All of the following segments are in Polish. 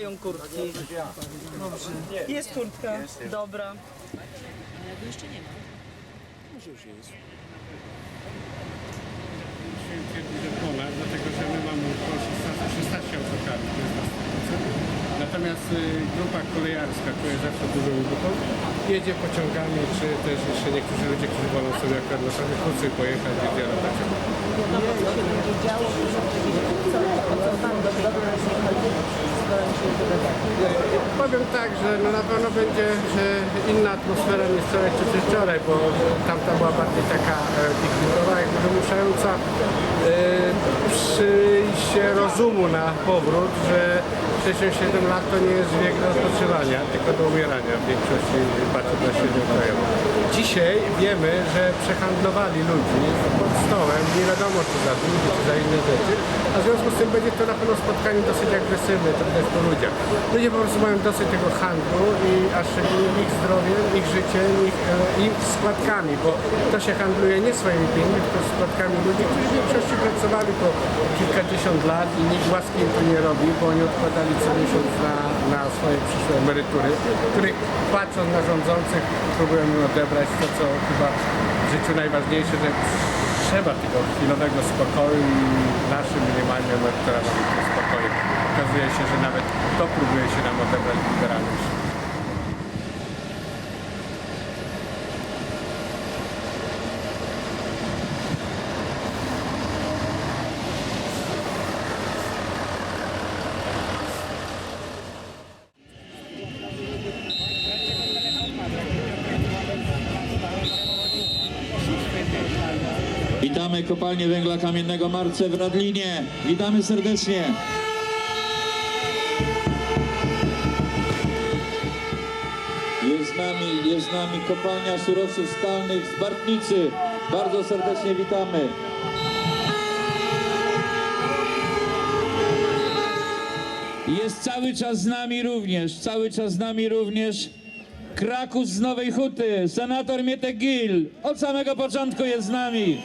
mają kurtki. Jest kurtka, dobra. Musimy twierdzić, że ponad, dlatego że my mamy około 16, 16 autokarów, to jest Natomiast y, grupa kolejarska, która jest zawsze dużą grupą, jedzie pociągami, czy też jeszcze niektórzy ludzie, którzy wolą sobie akurat na krócej pojechać, jedzie na pociąg. Powiem tak, że no na pewno będzie inna atmosfera niż wczoraj czy przedwczoraj, bo tamta była bardziej taka e, piknikowa, jakby wymuszająca e, przyjście rozumu na powrót, że 67 lat to nie jest wiek do odpoczywania, tylko do umierania w większości patrząc na średnią krajową. Dzisiaj wiemy, że przehandlowali ludzi pod stołem, nie wiadomo czy za długi, czy za inne rzeczy, a w związku z tym będzie to na pewno spotkanie dosyć agresywne, to widać po ludziach. Ludzie po prostu mają dosyć tego handlu i a szczególnie ich zdrowiem, ich życiem, ich, e, ich składkami, bo to się handluje nie swoimi pieniędzmi, tylko składkami ludzi, którzy w większości pracowali po kilkadziesiąt lat i nikt łaski im to nie robi, bo oni odkładali co miesiąc na, na swoje przyszłe emerytury, których patrząc na rządzących próbują im odebrać to, co chyba w życiu najważniejsze, że trzeba tego chwilowego spokoju i naszym minimalnym emeryturalnym tym spokojem. Okazuje się, że nawet to próbuje się nam odebrać liberalnym Witamy kopalnię węgla kamiennego Marce w Radlinie. Witamy serdecznie. Jest z nami, jest z nami kopalnia surowców skalnych z Bartnicy. Bardzo serdecznie witamy. Jest cały czas z nami również, cały czas z nami również Krakus z Nowej Huty, senator Mietek Gil. Od samego początku jest z nami.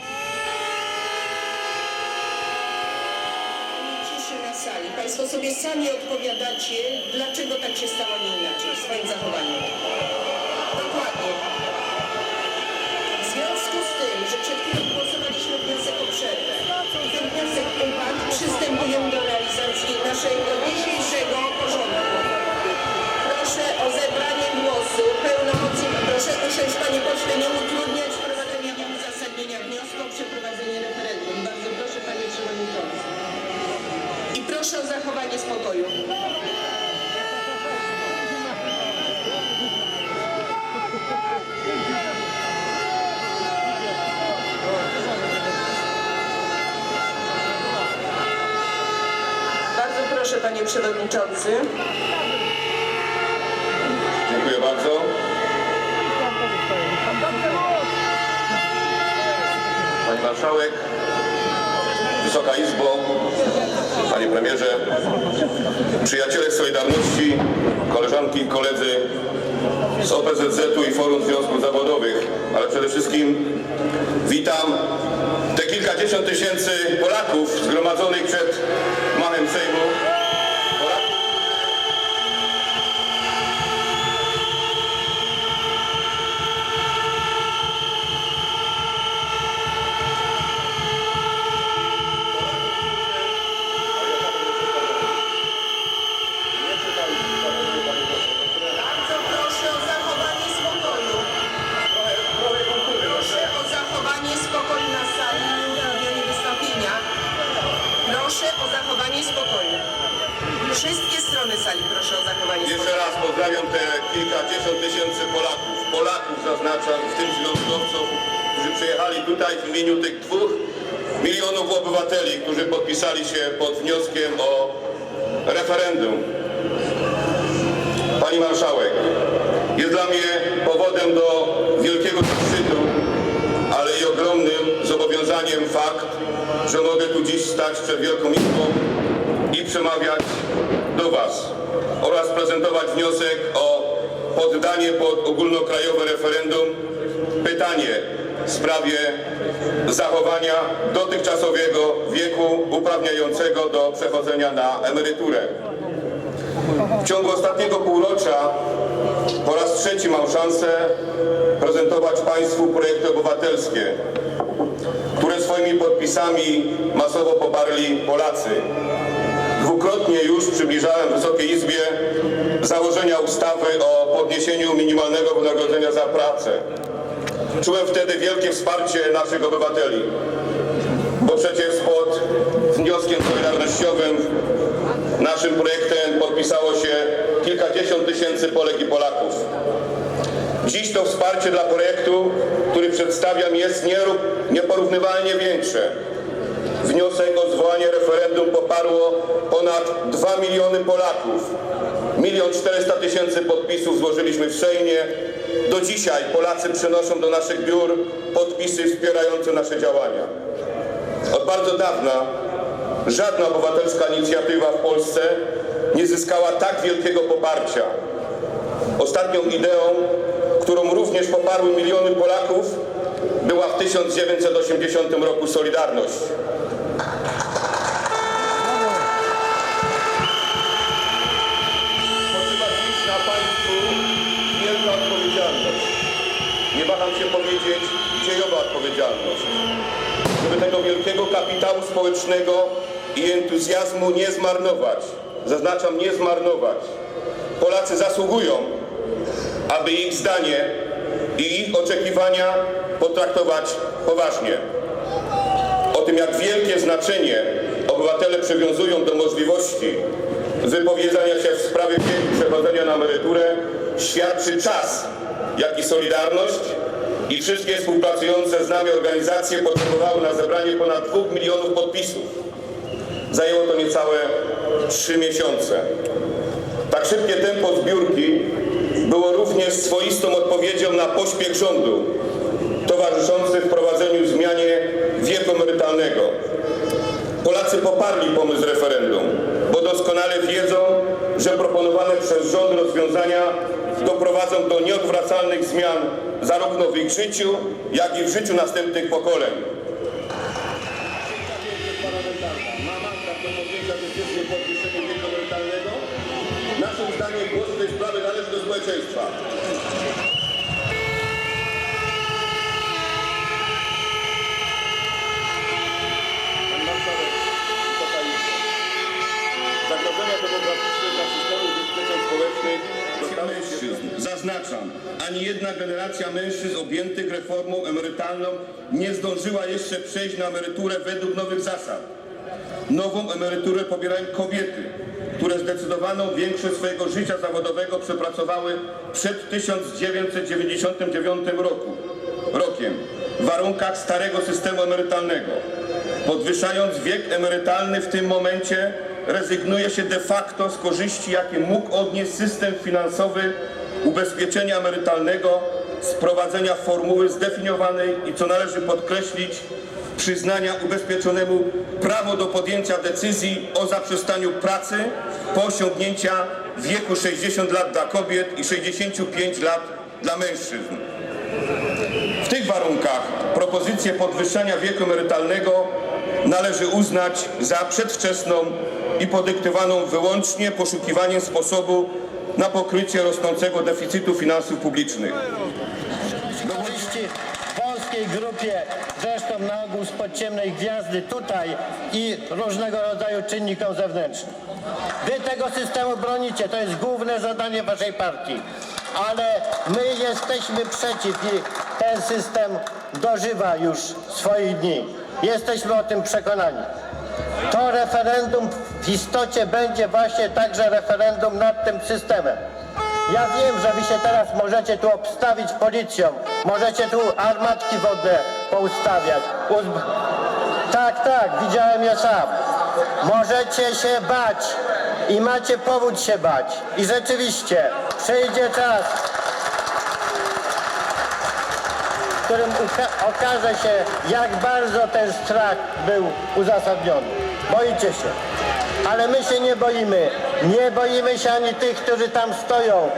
Państwo sobie sami odpowiadacie, dlaczego tak się stało, nie inaczej, w swoim zachowaniu. Dokładnie. W związku z tym, że przed chwilą głosowaliśmy wniosek o przerwę i ten wniosek upadł, przystępujemy do realizacji naszego spokoju. Bardzo proszę, panie przewodniczący. Dziękuję bardzo. Pani Marszałek, Wysoka Izbo, Panie Premierze, przyjaciele Solidarności, koleżanki i koledzy z OPZZ-u i Forum Związków Zawodowych, ale przede wszystkim witam te kilkadziesiąt tysięcy Polaków zgromadzonych przed machem Sejmu. Powodem do wielkiego zaszczytu, ale i ogromnym zobowiązaniem fakt, że mogę tu dziś stać przed Wielką Izbą i przemawiać do Was oraz prezentować wniosek o poddanie pod ogólnokrajowe referendum pytanie w sprawie zachowania dotychczasowego wieku uprawniającego do przechodzenia na emeryturę. W ciągu ostatniego półrocza po raz trzeci mam szansę prezentować Państwu projekty obywatelskie, które swoimi podpisami masowo poparli Polacy. Dwukrotnie już przybliżałem Wysokiej Izbie założenia ustawy o podniesieniu minimalnego wynagrodzenia za pracę. Czułem wtedy wielkie wsparcie naszych obywateli, bo przecież pod wnioskiem solidarnościowym naszym projektem podpisało się kilkadziesiąt tysięcy Polek i Polaków. Dziś to wsparcie dla projektu, który przedstawiam, jest nieporównywalnie większe. Wniosek o zwołanie referendum poparło ponad 2 miliony Polaków. Milion 400 tysięcy podpisów złożyliśmy w Sejmie. Do dzisiaj Polacy przynoszą do naszych biur podpisy wspierające nasze działania. Od bardzo dawna żadna obywatelska inicjatywa w Polsce nie zyskała tak wielkiego poparcia. Ostatnią ideą, którą również poparły miliony Polaków, była w 1980 roku Solidarność. Waham się powiedzieć dziejowa odpowiedzialność. Żeby tego wielkiego kapitału społecznego entuzjazmu nie zmarnować. Zaznaczam, nie zmarnować. Polacy zasługują, aby ich zdanie i ich oczekiwania potraktować poważnie. O tym, jak wielkie znaczenie obywatele przywiązują do możliwości wypowiedzenia się w sprawie wieku przechodzenia na emeryturę, świadczy czas, jak i Solidarność i wszystkie współpracujące z nami organizacje potrzebowały na zebranie ponad 2 milionów podpisów. Zajęło to niecałe 3 miesiące. Tak szybkie tempo zbiórki było również swoistą odpowiedzią na pośpiech rządu towarzyszący wprowadzeniu zmianie wieku emerytalnego. Polacy poparli pomysł referendum, bo doskonale wiedzą, że proponowane przez rząd rozwiązania doprowadzą do nieodwracalnych zmian zarówno w ich życiu, jak i w życiu następnych pokoleń. Izbo. Zagrożenia demograficzne dla systemu ubezpieczeń społecznych mężczyzn. Zaznaczam, ani jedna generacja mężczyzn objętych reformą emerytalną nie zdążyła jeszcze przejść na emeryturę według nowych zasad. Nową emeryturę pobierają kobiety, które zdecydowaną większość swojego życia zawodowego przepracowały przed 1999 roku, rokiem w warunkach starego systemu emerytalnego. Podwyższając wiek emerytalny w tym momencie rezygnuje się de facto z korzyści, jakie mógł odnieść system finansowy ubezpieczenia emerytalnego z prowadzenia formuły zdefiniowanej i co należy podkreślić, przyznania ubezpieczonemu prawo do podjęcia decyzji o zaprzestaniu pracy po osiągnięcia wieku 60 lat dla kobiet i 65 lat dla mężczyzn. W tych warunkach propozycję podwyższenia wieku emerytalnego należy uznać za przedwczesną i podyktowaną wyłącznie poszukiwaniem sposobu na pokrycie rosnącego deficytu finansów publicznych. Grupie, zresztą na ogół spod ciemnej gwiazdy tutaj i różnego rodzaju czynnikom zewnętrznym. Wy tego systemu bronicie, to jest główne zadanie waszej partii. Ale my jesteśmy przeciw i ten system dożywa już swoich dni. Jesteśmy o tym przekonani. To referendum w istocie będzie właśnie także referendum nad tym systemem. Ja wiem, że wy się teraz możecie tu obstawić policją, możecie tu armatki wodne poustawiać. Uzb... Tak, tak, widziałem je sam. Możecie się bać i macie powód się bać. I rzeczywiście przyjdzie czas, w którym okaże się, jak bardzo ten strach był uzasadniony. Boicie się. Ale my się nie boimy. Nie boimy się ani tych, którzy tam stoją.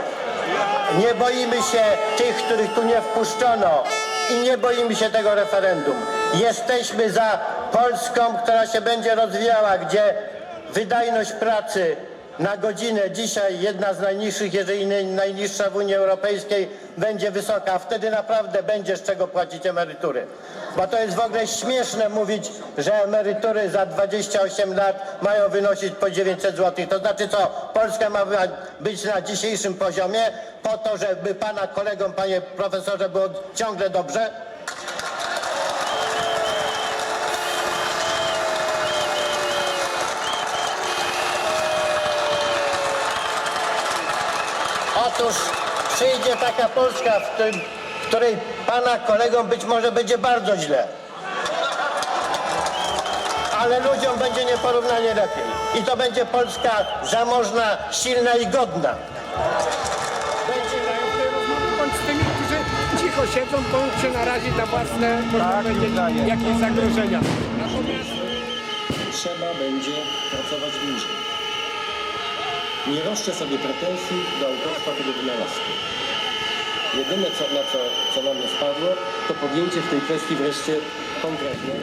Nie boimy się tych, których tu nie wpuszczono. I nie boimy się tego referendum. Jesteśmy za Polską, która się będzie rozwijała, gdzie wydajność pracy na godzinę dzisiaj jedna z najniższych, jeżeli nie najniższa w Unii Europejskiej, będzie wysoka. Wtedy naprawdę będzie z czego płacić emerytury. Bo to jest w ogóle śmieszne mówić, że emerytury za 28 lat mają wynosić po 900 zł. To znaczy co, Polska ma być na dzisiejszym poziomie po to, żeby pana kolegom, panie profesorze, było ciągle dobrze? Otóż przyjdzie taka Polska, w, tym, w której pana kolegom być może będzie bardzo źle. Ale ludziom będzie nieporównanie lepiej. I to będzie Polska zamożna, silna i godna. Będzie Bądź z tymi, którzy cicho siedzą, bądź się narazić na własne, można powiedzieć, jakieś zagrożenia. Natomiast trzeba będzie pracować dłużej. Nie roszczę sobie pretensji do autorstwa tego wynalazku. Jedyne, co, na co, co na mnie spadło, to podjęcie w tej kwestii wreszcie konkretne.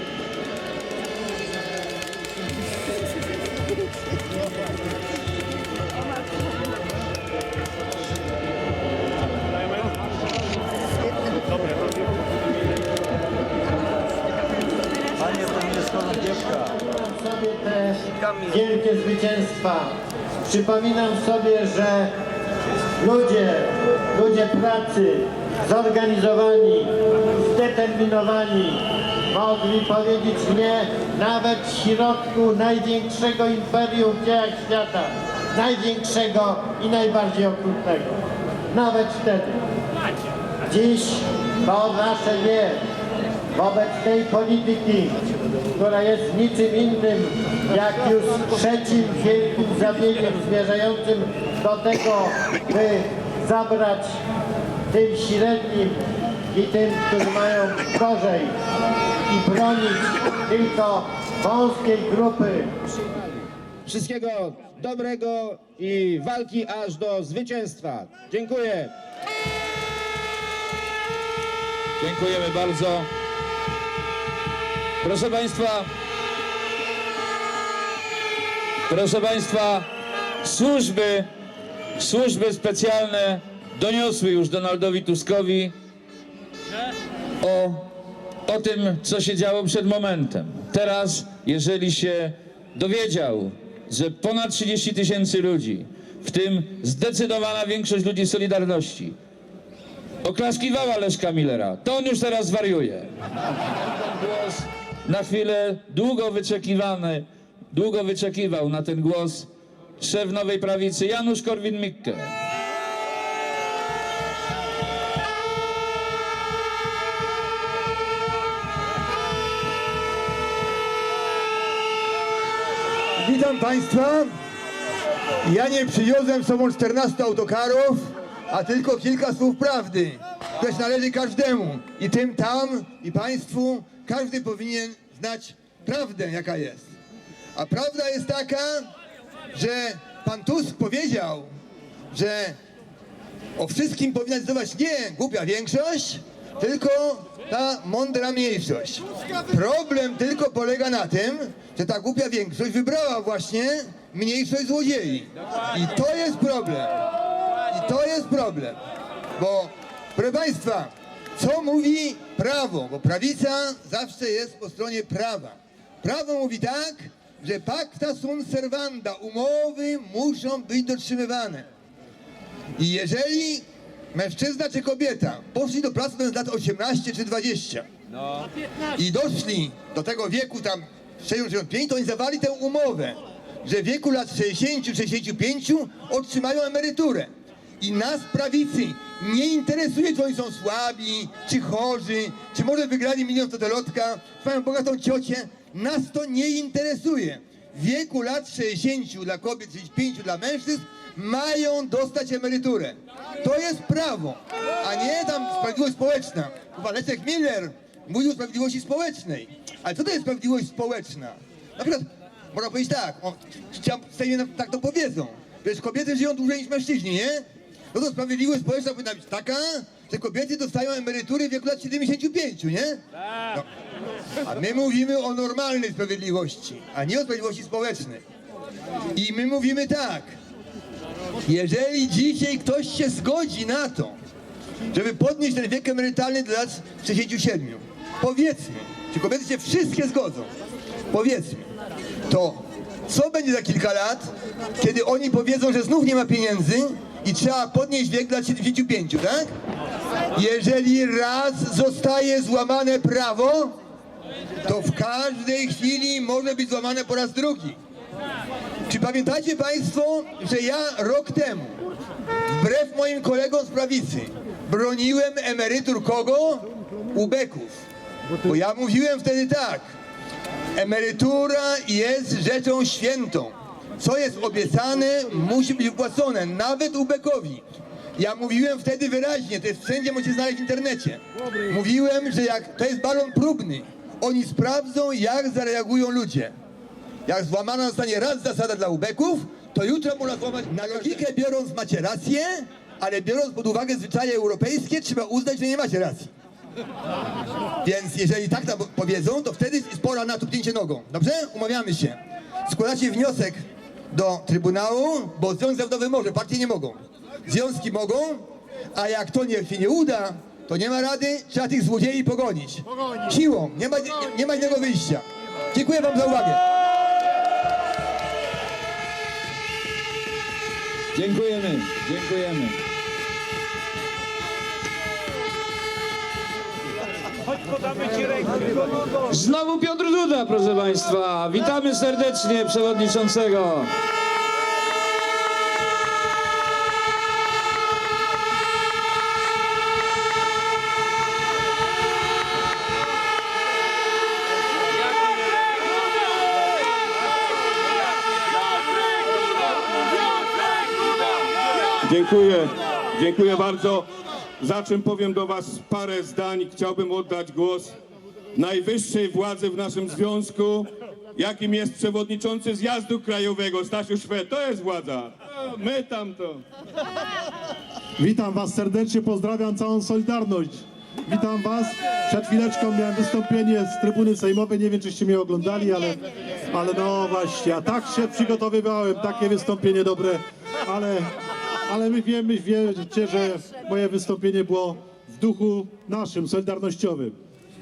sobie te wielkie zwycięstwa. Przypominam sobie, że ludzie, ludzie pracy, zorganizowani, zdeterminowani, mogli powiedzieć nie nawet w środku największego imperium w dziejach świata, największego i najbardziej okrutnego. Nawet wtedy. Dziś to nasze nie wobec tej polityki, która jest niczym innym jak już trzecim wielkim zabiegiem zmierzającym do tego, by zabrać tym średnim i tym, którzy mają gorzej i bronić tylko wąskiej grupy Wszystkiego dobrego i walki aż do zwycięstwa. Dziękuję. Dziękujemy bardzo. Proszę Państwa, proszę Państwa, służby, służby specjalne doniosły już Donaldowi Tuskowi o, o tym, co się działo przed momentem. Teraz, jeżeli się dowiedział, że ponad 30 tysięcy ludzi, w tym zdecydowana większość ludzi Solidarności, oklaskiwała Leszka Millera. To on już teraz zwariuje. Głos na chwilę długo wyczekiwany, długo wyczekiwał na ten głos szef Nowej Prawicy Janusz Korwin-Mikke. Witam Państwa. Ja nie przywiozłem z sobą 14 autokarów, a tylko kilka słów prawdy, które należy każdemu. I tym tam, i Państwu, każdy powinien znać prawdę, jaka jest. A prawda jest taka, że Pan Tusk powiedział, że o wszystkim powinna zdecydować nie głupia większość, tylko ta mądra mniejszość. Problem tylko polega na tym, że ta głupia większość wybrała właśnie mniejszość złodziei. I to jest problem. I to jest problem. Bo, proszę Państwa, co mówi prawo? Bo prawica zawsze jest po stronie prawa. Prawo mówi tak, że pacta sunt servanda, umowy muszą być dotrzymywane. I jeżeli mężczyzna czy kobieta poszli do pracy mając lat 18 czy 20 i doszli do tego wieku tam 65, to oni zawali tę umowę, że w wieku lat 60-65 otrzymają emeryturę. I nas prawicy nie interesuje, czy oni są słabi, czy chorzy, czy może wygrali milion do lotka, mają bogatą ciocię. Nas to nie interesuje. W wieku lat 60 dla kobiet, 65 dla mężczyzn mają dostać emeryturę. To jest prawo, a nie tam sprawiedliwość społeczna. Leszek Miller mówił o sprawiedliwości społecznej. Ale co to jest sprawiedliwość społeczna? Na przykład, można powiedzieć tak, o, Sejmie nam tak to powiedzą. Wiesz, kobiety żyją dłużej niż mężczyźni, nie? No to sprawiedliwość społeczna powinna być taka, że kobiety dostają emerytury w wieku lat 75, nie? No. A my mówimy o normalnej sprawiedliwości, a nie o sprawiedliwości społecznej. I my mówimy tak, Jeżeli dzisiaj ktoś się zgodzi na to, żeby podnieść ten wiek emerytalny do lat 67, powiedzmy, czy kobiety się wszystkie zgodzą, powiedzmy, to co będzie za kilka lat, kiedy oni powiedzą, że znów nie ma pieniędzy i trzeba podnieść wiek do lat 75, tak? Jeżeli raz zostaje złamane prawo, to w każdej chwili może być złamane po raz drugi. Czy pamiętacie Państwo, że ja rok temu, wbrew moim kolegom z prawicy, broniłem emerytur kogo? Ubeków. Bo ja mówiłem wtedy tak, emerytura jest rzeczą świętą. Co jest obiecane, musi być wypłacone, nawet ubekowi. Ja mówiłem wtedy wyraźnie, to jest wszędzie możecie znaleźć w internecie. Mówiłem, że jak to jest balon próbny, oni sprawdzą, jak zareagują ludzie. Jak złamana zostanie raz zasada dla ubeków, to jutro można złamać. Na logikę biorąc macie rację, ale biorąc pod uwagę zwyczaje europejskie, trzeba uznać, że nie macie racji. Więc jeżeli tak nam powiedzą, to wtedy jest pora na tupnięcie nogą. Dobrze? Umawiamy się. Składacie wniosek do Trybunału, bo Związek Zawodowy może, partie nie mogą. Związki mogą, a jak to nie, się nie uda, to nie ma rady, trzeba tych złodziei pogonić. Siłą, nie ma, nie, nie ma innego wyjścia. Dziękuję wam za uwagę. Dziękujemy, dziękujemy. Znowu Piotr Duda, proszę Państwa. Witamy serdecznie przewodniczącego. Dziękuję, dziękuję bardzo. Za czym powiem do Was parę zdań. Chciałbym oddać głos najwyższej władzy w naszym związku, jakim jest przewodniczący zjazdu krajowego Stasiu Szwed. To jest władza. My tam to. Witam Was serdecznie, pozdrawiam całą Solidarność. Witam Was. Przed chwileczką miałem wystąpienie z trybuny sejmowej, nie wiem czyście mnie oglądali, ale, ale no właśnie, ja tak się przygotowywałem, takie wystąpienie dobre, ale, ale my wiemy, wiecie, że moje wystąpienie było w duchu naszym, solidarnościowym.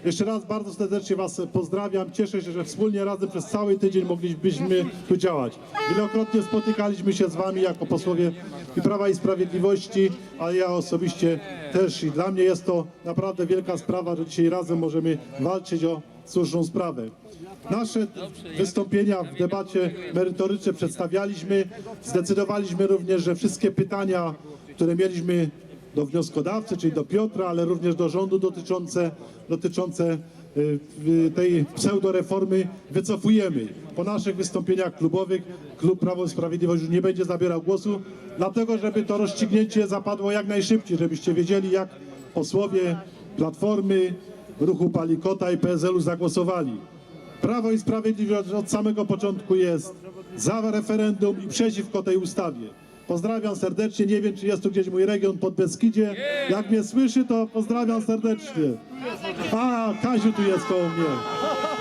Jeszcze raz bardzo serdecznie Was pozdrawiam. Cieszę się, że wspólnie razem przez cały tydzień moglibyśmy tu działać. Wielokrotnie spotykaliśmy się z Wami jako posłowie i Prawa i Sprawiedliwości, a ja osobiście też. I dla mnie jest to naprawdę wielka sprawa, że dzisiaj razem możemy walczyć o słuszną sprawę. Nasze wystąpienia w debacie merytorycznej przedstawialiśmy. Zdecydowaliśmy również, że wszystkie pytania, które mieliśmy do wnioskodawcy, czyli do Piotra, ale również do rządu dotyczące, dotyczące y, tej pseudoreformy wycofujemy. Po naszych wystąpieniach klubowych klub Prawo i Sprawiedliwość już nie będzie zabierał głosu, dlatego żeby to rozstrzygnięcie zapadło jak najszybciej, żebyście wiedzieli jak posłowie Platformy, Ruchu Palikota i PSL-u zagłosowali. Prawo i Sprawiedliwość od samego początku jest za referendum i przeciwko tej ustawie. Pozdrawiam serdecznie, nie wiem czy jest tu gdzieś mój region pod Beskidzie. Jak mnie słyszy, to pozdrawiam serdecznie. A, Kaziu tu jest koło mnie.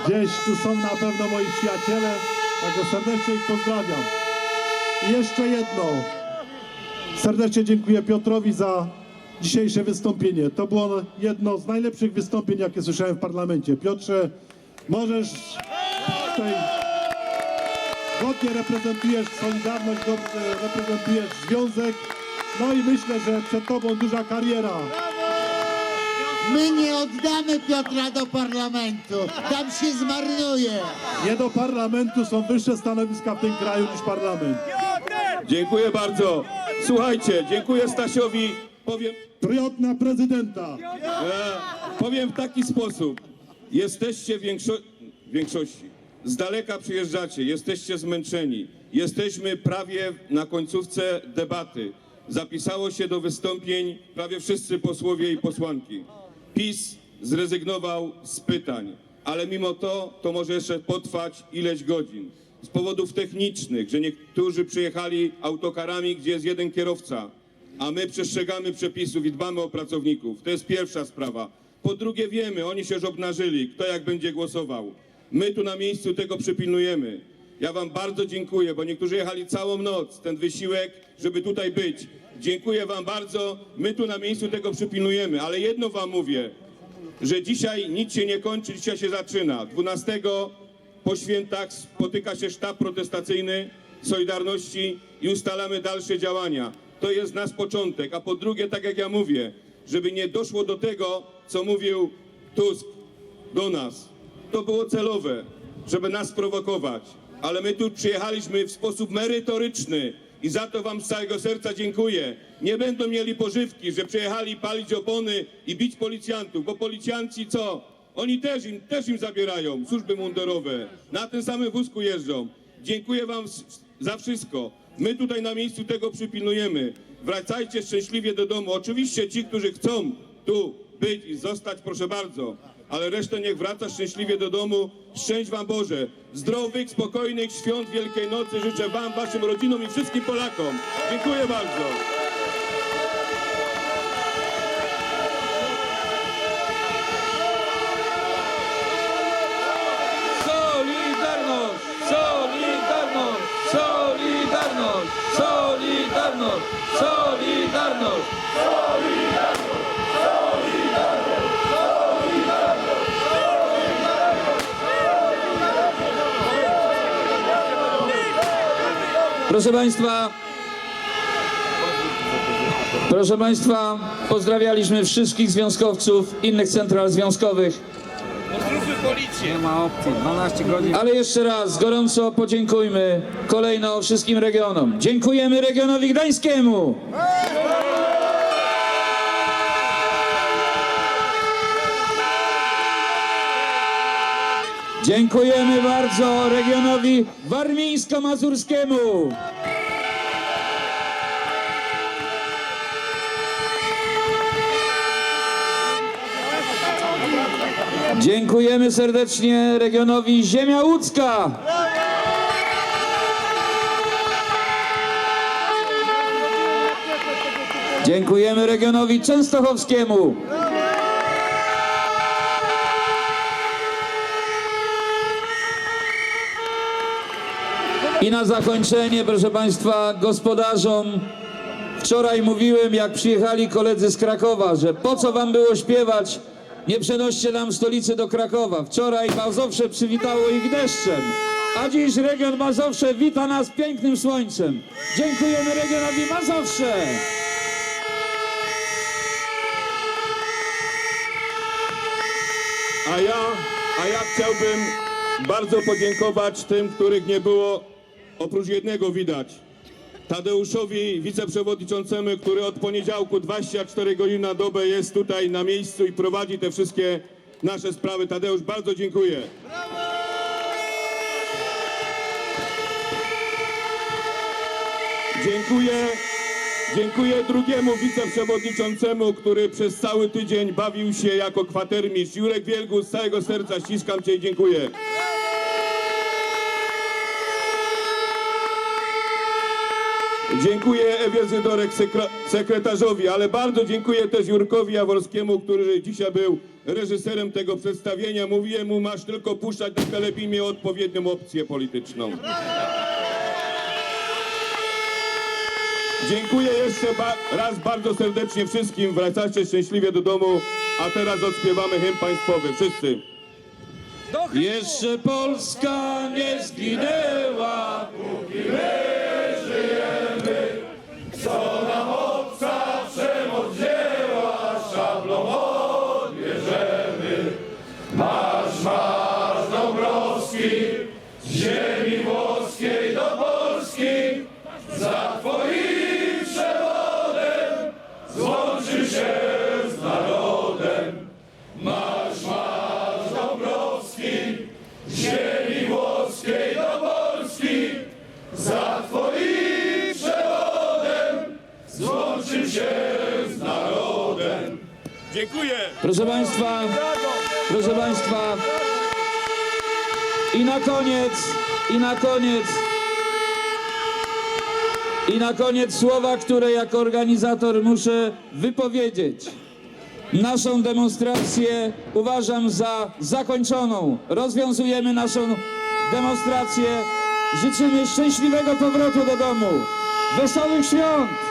Gdzieś tu są na pewno moi przyjaciele, także serdecznie ich pozdrawiam. I jeszcze jedno. Serdecznie dziękuję Piotrowi za dzisiejsze wystąpienie. To było jedno z najlepszych wystąpień, jakie słyszałem w parlamencie. Piotrze, możesz tutaj godnie reprezentujesz Solidarność, reprezentujesz Związek. No i myślę, że przed Tobą duża kariera. My nie oddamy Piotra do parlamentu. Tam się zmarnuje. Nie do parlamentu są wyższe stanowiska w tym kraju niż parlament. Dziękuję bardzo. Słuchajcie, dziękuję Stasiowi. Powiem, Priot na prezydenta. e, powiem w taki sposób. Jesteście większo w większości. Z daleka przyjeżdżacie, jesteście zmęczeni. Jesteśmy prawie na końcówce debaty. Zapisało się do wystąpień prawie wszyscy posłowie i posłanki. PiS zrezygnował z pytań, ale mimo to to może jeszcze potrwać ileś godzin. Z powodów technicznych, że niektórzy przyjechali autokarami, gdzie jest jeden kierowca, a my przestrzegamy przepisów i dbamy o pracowników. To jest pierwsza sprawa. Po drugie wiemy, oni się już obnażyli, kto jak będzie głosował. My tu na miejscu tego przypilnujemy. Ja Wam bardzo dziękuję, bo niektórzy jechali całą noc, ten wysiłek, żeby tutaj być. Dziękuję Wam bardzo. My tu na miejscu tego przypilnujemy, ale jedno Wam mówię, że dzisiaj nic się nie kończy, dzisiaj się zaczyna. 12 po świętach spotyka się sztab protestacyjny Solidarności i ustalamy dalsze działania. To jest nasz początek. A po drugie, tak jak ja mówię, żeby nie doszło do tego, co mówił Tusk do nas. To było celowe, żeby nas prowokować. Ale my tu przyjechaliśmy w sposób merytoryczny i za to wam z całego serca dziękuję. Nie będą mieli pożywki, że przyjechali palić opony i bić policjantów, bo policjanci co? Oni też im, też im zabierają służby mundurowe. Na tym samym wózku jeżdżą. Dziękuję wam za wszystko. My tutaj na miejscu tego przypilnujemy. Wracajcie szczęśliwie do domu. Oczywiście ci, którzy chcą tu być i zostać, proszę bardzo. Ale resztę niech wraca szczęśliwie do domu. Szczęść Wam Boże. Zdrowych, spokojnych świąt Wielkiej Nocy życzę Wam, Waszym rodzinom i wszystkim Polakom. Dziękuję bardzo. Solidarność! Solidarność! Solidarność! Solidarność! Solidarność! Proszę Państwa, proszę Państwa, pozdrawialiśmy wszystkich związkowców innych central związkowych. Ale jeszcze raz gorąco podziękujmy kolejno wszystkim regionom. Dziękujemy regionowi gdańskiemu. Dziękujemy bardzo regionowi warmińsko-mazurskiemu. Dziękujemy serdecznie regionowi Ziemia Łódzka. Dziękujemy regionowi częstochowskiemu. I na zakończenie, proszę Państwa, gospodarzom Wczoraj mówiłem, jak przyjechali koledzy z Krakowa, że po co wam było śpiewać, nie przenoście nam stolicy do Krakowa. Wczoraj Mazowsze przywitało ich deszczem, a dziś region Mazowsze wita nas pięknym słońcem. Dziękujemy regionowi Mazowsze. A ja, a ja chciałbym bardzo podziękować tym, których nie było, oprócz jednego widać. Tadeuszowi, wiceprzewodniczącemu, który od poniedziałku 24 godziny na dobę jest tutaj na miejscu i prowadzi te wszystkie nasze sprawy. Tadeusz, bardzo dziękuję. Dziękuję, dziękuję drugiemu wiceprzewodniczącemu, który przez cały tydzień bawił się jako kwatermistrz. Jurek Wielgus, z całego serca ściskam Cię i dziękuję. Dziękuję Ewie Zydorek, sekre- sekretarzowi, ale bardzo dziękuję też Jurkowi Jaworskiemu, który dzisiaj był reżyserem tego przedstawienia. Mówiłem mu, masz tylko puszczać na telebimie odpowiednią opcję polityczną. Dziękuję jeszcze ba- raz bardzo serdecznie wszystkim. Wracajcie szczęśliwie do domu, a teraz odśpiewamy hymn państwowy. Wszyscy. Jeszcze Polska nie zginęła, Dziękuję. Proszę Państwa, proszę Państwa. I na koniec, i na koniec, i na koniec słowa, które jako organizator muszę wypowiedzieć. Naszą demonstrację uważam za zakończoną. Rozwiązujemy naszą demonstrację życzymy szczęśliwego powrotu do domu, wesołych świąt!